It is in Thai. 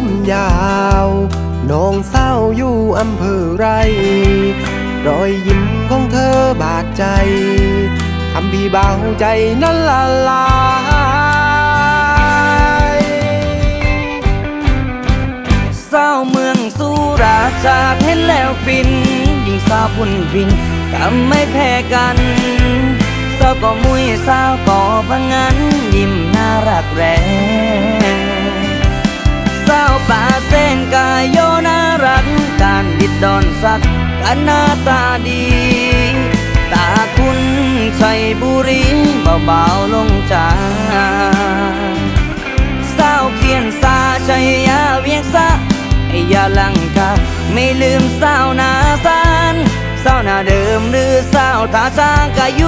ผมยาวน้องเศร้าอยู่อำเภอไร รอยยิ้มของเธอบาดใจทำพี่เบาใจนั้นละลายสาเมืองสุราจากเห็นแล้วฟิน ยิ่งสาวพุ่นวินก็ไม่แพ้กันสาก็มุยสาก็พังงันยิ้มน่ารักแรง ดอนสักกันหน้าตาดี ตาคุณชัยบุรีเบาๆลงจาสาวเขียนสาชัยยาเวียงสะไอยาลังกาไม่ลืมสาวนาสานสาวนาเดิมหรือสาวทาช้างกายุ